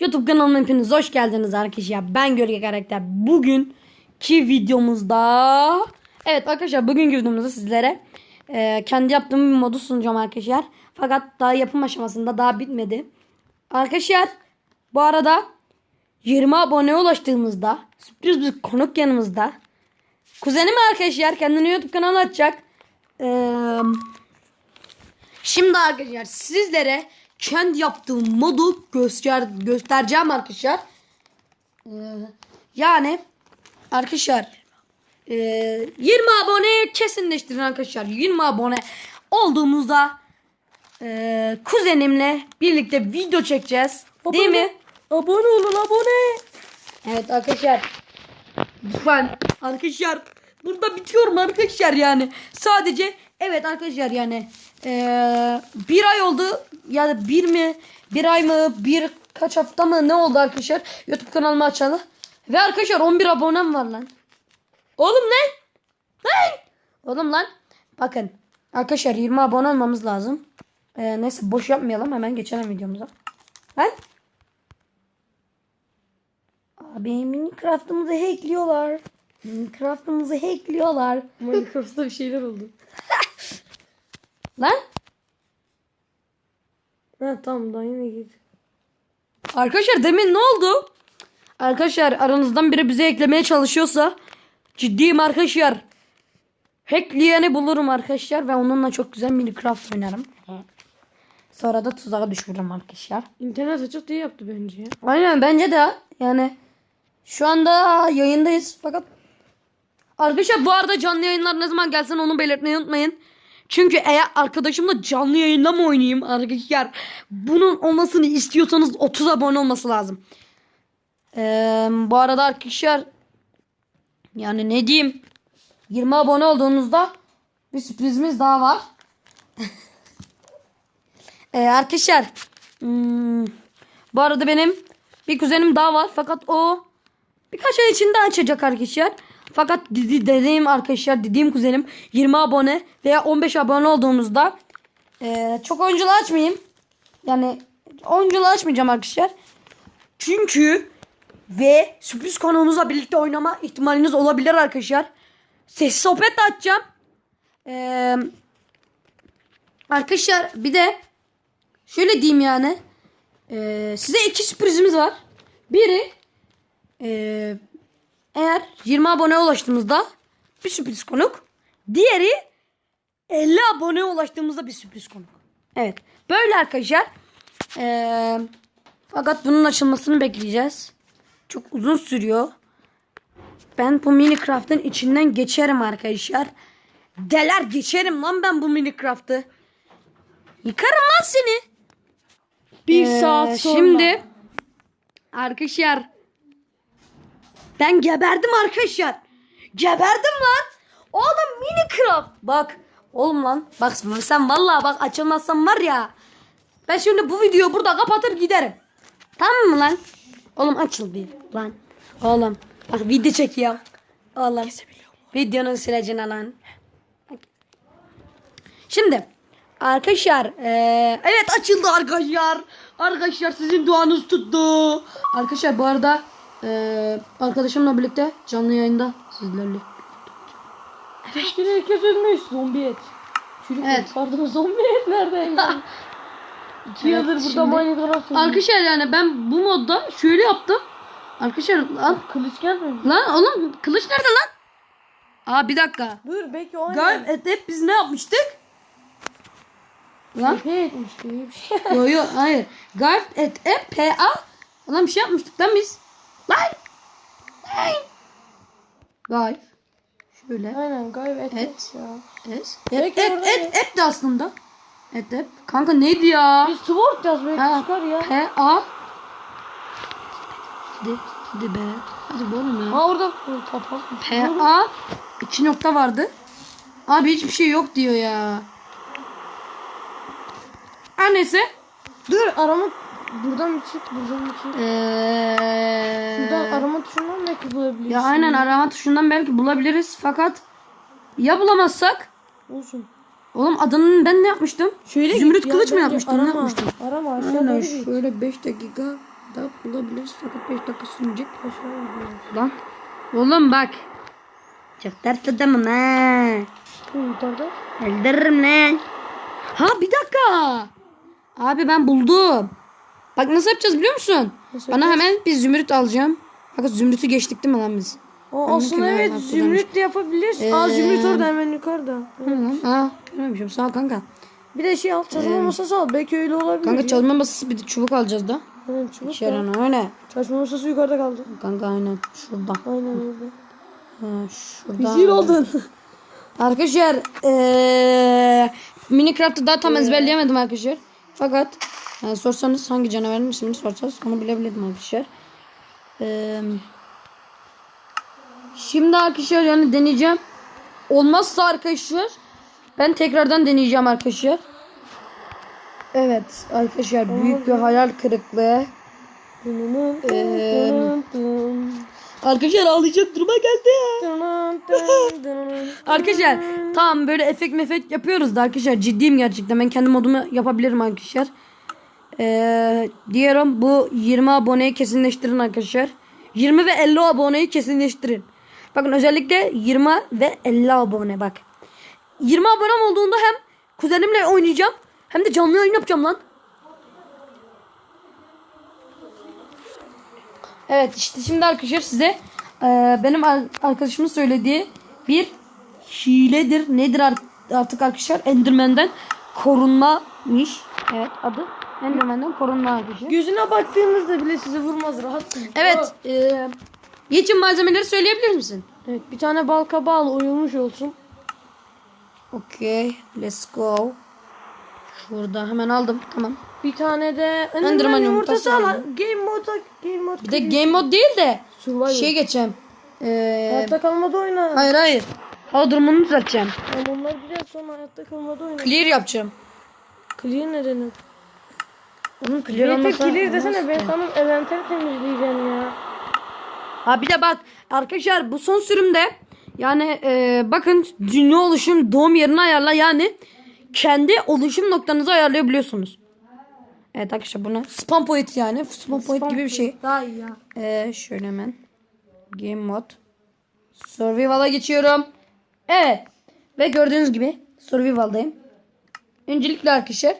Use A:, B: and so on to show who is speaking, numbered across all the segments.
A: YouTube kanalıma hepiniz hoş geldiniz arkadaşlar. Ben Gölge Karakter. Bugünkü videomuzda... Evet arkadaşlar bugünkü videomuzda sizlere e, kendi yaptığım bir modu sunacağım arkadaşlar. Fakat daha yapım aşamasında daha bitmedi. Arkadaşlar bu arada 20 abone ulaştığımızda sürpriz bir konuk yanımızda. Kuzenim arkadaşlar kendine YouTube kanalı açacak. Eee... Şimdi arkadaşlar sizlere kendi yaptığım modu göster göstereceğim arkadaşlar. Ee, yani arkadaşlar e, 20 abone kesinleştirin arkadaşlar. 20 abone olduğumuzda e, kuzenimle birlikte video çekeceğiz. Değil mi?
B: Abone olun abone.
A: Evet arkadaşlar. Lütfen arkadaşlar burada bitiyorum arkadaşlar yani. Sadece evet arkadaşlar yani eee, bir ay oldu ya da bir mi bir ay mı bir kaç hafta mı ne oldu arkadaşlar YouTube kanalımı açalı. Ve arkadaşlar 11 abonem var lan. Oğlum lan. Lan. Oğlum lan. Bakın arkadaşlar 20 abone olmamız lazım. Eee, neyse boş yapmayalım hemen geçelim videomuza. Lan. Abi Minecraft'ımızı hackliyorlar. Minecraft'ımızı hackliyorlar.
B: Minecraft'ta bir şeyler oldu.
A: Lan
B: Ha tamam daha yine git.
A: arkadaşlar demin ne oldu? Arkadaşlar aranızdan biri bize eklemeye çalışıyorsa ciddiyim arkadaşlar. Hackleyeni bulurum arkadaşlar ve onunla çok güzel Minecraft oynarım. Sonra da tuzağa düşürürüm arkadaşlar.
B: İnternet açık diye yaptı bence ya.
A: Aynen bence de yani şu anda yayındayız fakat arkadaşlar bu arada canlı yayınlar ne zaman gelsin onu belirtmeyi unutmayın. Çünkü eğer arkadaşımla canlı yayınla mı oynayayım arkadaşlar bunun olmasını istiyorsanız 30 abone olması lazım. Ee, bu arada arkadaşlar yani ne diyeyim 20 abone olduğunuzda bir sürprizimiz daha var. Ee, arkadaşlar hmm, bu arada benim bir kuzenim daha var fakat o birkaç ay içinde açacak arkadaşlar. Fakat dedi, dediğim arkadaşlar dediğim kuzenim 20 abone veya 15 abone olduğumuzda ee, çok oyunculu açmayayım. Yani oyunculu açmayacağım arkadaşlar. Çünkü ve sürpriz konuğumuzla birlikte oynama ihtimaliniz olabilir arkadaşlar. Sessiz sohbet de açacağım. Ee, arkadaşlar bir de şöyle diyeyim yani. Ee, size iki sürprizimiz var. Biri ee, eğer 20 abone ulaştığımızda bir sürpriz konuk. Diğeri 50 abone ulaştığımızda bir sürpriz konuk. Evet. Böyle arkadaşlar. Ee, fakat bunun açılmasını bekleyeceğiz. Çok uzun sürüyor. Ben bu Minecraft'ın içinden geçerim arkadaşlar. Deler geçerim lan ben bu Minecraft'ı. Yıkarım lan seni.
B: Bir
A: Ee,
B: saat sonra.
A: Şimdi arkadaşlar ben geberdim arkadaşlar. Geberdim lan. Oğlum Minecraft. Bak oğlum lan. Bak sen vallahi bak açılmazsan var ya. Ben şimdi bu videoyu burada kapatır giderim. Tamam mı lan? Oğlum açıl bir lan. Oğlum bak video çekiyorum. Oğlum. Videonun sürecine lan. Şimdi arkadaşlar eee, evet açıldı arkadaşlar. Arkadaşlar sizin duanız tuttu. Arkadaşlar bu arada eee, arkadaşımla birlikte canlı yayında sizlerle.
B: Keşke herkes ölmüş. Zombi et. Çürük
A: Evet.
B: et. Pardon zombi et nereden? İki
A: Evet,
B: yıldır burada Minecraft.
A: Arkadaşlar yani ben bu modda şöyle yaptım. Arkadaşlar lan,
B: Kılıç gelmedi.
A: lan oğlum kılıç nerede lan? Aa bir dakika.
B: Dur belki o
A: Gayet et, hep biz ne yapmıştık? Lan
B: Ne etmiş gibi bir şey.
A: yo yo hayır. Guard et e p a. Lan bir şey yapmıştık lan biz. Lan. Lan. Guard. Şöyle.
B: Aynen galiba et.
A: Et.
B: Ya.
A: Et. Et et et, et de aslında. Et et. Kanka neydi ya?
B: Bir sword yaz belki
A: Ha,
B: çıkar ya.
A: P a. Hadi, hadi be. Hadi be oğlum ya.
B: Ha orada. Kapat.
A: P a. iki nokta vardı. Abi hiçbir şey yok diyor ya. Neyse.
B: Dur arama. Buradan bir çık. Buradan bir çık.
A: Ee,
B: Buradan arama tuşundan belki bulabilirsin.
A: ya aynen arama tuşundan belki bulabiliriz fakat ya bulamazsak
B: Olsun.
A: oğlum adının ben ne yapmıştım?
B: Şöyle
A: Zümrüt kılıç mı yapmıştım? Ne
B: arama.
A: yapmıştım?
B: Arama git.
A: şöyle 5 dakika da bulabiliriz fakat 5 dakika sürecek. Lan. Oğlum bak. Çok ters adamım ha. Öldürürüm lan. Ha bir dakika. Abi ben buldum. Bak nasıl yapacağız biliyor musun?
B: Nasıl
A: Bana hemen bir zümrüt alacağım. Bak zümrütü geçtik değil mi lan biz?
B: O aslında evet zümrüt de yapabiliriz. Aa
A: Ee,
B: zümrüt orada hemen yukarıda.
A: Lan. Aa görmemişim sağ ol kanka.
B: Bir de şey al çalışma masası al. Belki öyle olabilir.
A: Kanka
B: ya.
A: çalışma masası bir de çubuk alacağız da.
B: Aynen çubuk.
A: Şöyle öyle.
B: Çalışma masası yukarıda kaldı.
A: Kanka aynen şurada.
B: Aynen öyle.
A: Ha, şurada.
B: Rezil oldun.
A: Arkadaşlar eee Minecraft'ı daha tam ezberleyemedim arkadaşlar. Fakat yani sorsanız hangi canavarın ismini sorsanız onu bilebilirdim arkadaşlar. Eee, şimdi arkadaşlar yani deneyeceğim. Olmazsa arkadaşlar ben tekrardan deneyeceğim arkadaşlar. Evet arkadaşlar büyük bir hayal kırıklığı. Ee, Arkadaşlar ağlayacak duruma geldi. Arkadaşlar tamam böyle efekt mefekt yapıyoruz da arkadaşlar ciddiyim gerçekten. Ben kendi modumu yapabilirim arkadaşlar. Ee, diyorum bu 20 aboneyi kesinleştirin arkadaşlar. 20 ve 50 aboneyi kesinleştirin. Bakın özellikle 20 ve 50 abone bak. 20 abonem olduğunda hem kuzenimle oynayacağım hem de canlı yayın yapacağım lan. Evet işte şimdi arkadaşlar size e, benim ar- arkadaşımın söylediği bir hiledir. Nedir ar- artık arkadaşlar? Enderman'den korunmamış. Evet adı Enderman'den korunma arkadaşlar.
B: Gözüne baktığınızda bile sizi vurmaz rahatsınız.
A: Evet. E, malzemeleri söyleyebilir misin?
B: Evet bir tane bal kabağı al oyulmuş olsun.
A: Okay. Let's go. Şurada hemen aldım. Tamam.
B: Bir tane de
A: Enderman
B: Enderman
A: yumurtası
B: yumurtası al. Game mode game mode.
A: Bir de game mod değil de
B: Survival.
A: şey geçeceğim. E,
B: hayatta kalmada oyna.
A: hayır hayır. Hava durumunu düzelteceğim.
B: Ama onlar güzel sonra hayatta kalmada oyna.
A: Clear yapacağım.
B: Clear ne demek?
A: Onun clear
B: Clear,
A: olmasa
B: clear desene ben sana eventleri temizleyeceğim ya.
A: Ha bir de bak arkadaşlar bu son sürümde yani e, bakın dünya oluşum doğum yerini ayarla yani kendi oluşum noktanızı ayarlayabiliyorsunuz. Evet arkadaşlar bunu spam point yani spam point gibi bir şey.
B: Daha iyi ya.
A: E, şöyle hemen game mod survival'a geçiyorum. Evet ve gördüğünüz gibi survival'dayım. Öncelikle arkadaşlar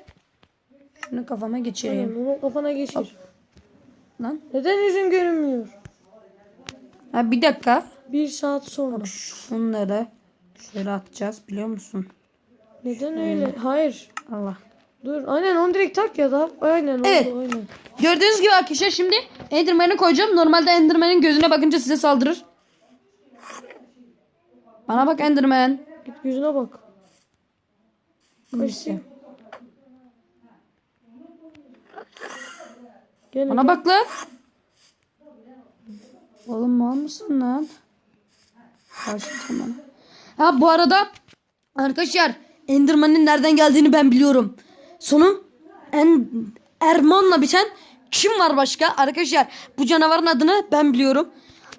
A: şunu kafama geçireyim.
B: Bunu kafana geçir.
A: Lan.
B: Neden yüzün görünmüyor?
A: Ha bir dakika.
B: Bir saat sonra.
A: Şunları şöyle atacağız biliyor musun?
B: Neden öyle? Hayır.
A: Allah.
B: Dur. Aynen onu direkt tak ya da. Aynen oldu
A: Evet.
B: aynen.
A: Gördüğünüz gibi arkadaşlar şimdi Enderman'i koyacağım. Normalde Enderman'in gözüne bakınca size saldırır. Bana bak Enderman.
B: Git yüzüne bak.
A: Neyse.
B: Gel.
A: Bana bak lan. Oğlum mal mısın lan? Karşıtım bana. Ha bu arada arkadaşlar Enderman'in nereden geldiğini ben biliyorum. Sonu en Erman'la biten kim var başka? Arkadaşlar bu canavarın adını ben biliyorum.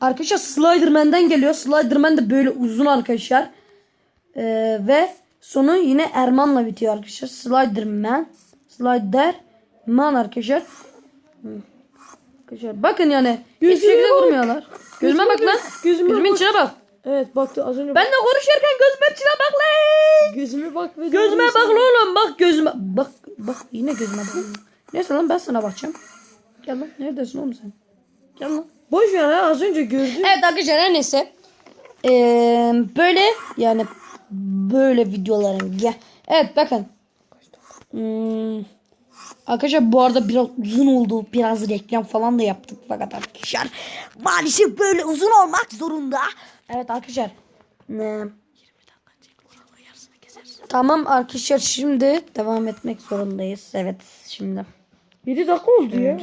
A: Arkadaşlar Sliderman'den geliyor. Sliderman de böyle uzun arkadaşlar. Ee, ve sonu yine Erman'la bitiyor arkadaşlar. Sliderman. Sliderman arkadaşlar. Arkadaşlar bakın yani. Hiçbir
B: Gözüme
A: şekilde
B: bak.
A: vurmuyorlar. Gözüme bak lan.
B: Gözüme
A: Gözümün
B: bak.
A: içine bak.
B: Evet baktı az önce.
A: Ben de konuşurken gözümün içine bak lan.
B: Gözüme bak ve
A: Gözüme bak
B: etsene.
A: oğlum bak gözüme. Bak bak yine gözüme bak. Neyse lan ben sana bakacağım. Gel lan neredesin oğlum sen? Gel lan.
B: Boş ver ya az önce gördüm.
A: Evet arkadaşlar her neyse. Ee, böyle yani böyle videoların gel. Evet bakın. Hmm, arkadaşlar bu arada biraz uzun oldu. Biraz reklam falan da yaptık fakat arkadaşlar maalesef böyle uzun olmak zorunda. Evet arkadaşlar. Ne? Tamam arkadaşlar şimdi devam etmek zorundayız. Evet şimdi.
B: 7 dakika oldu ya. 7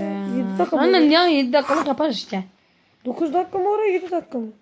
B: dakika?
A: Aynen ya 7 dakikalık yapar işte.
B: 9 dakika mı oraya 7 dakika mı?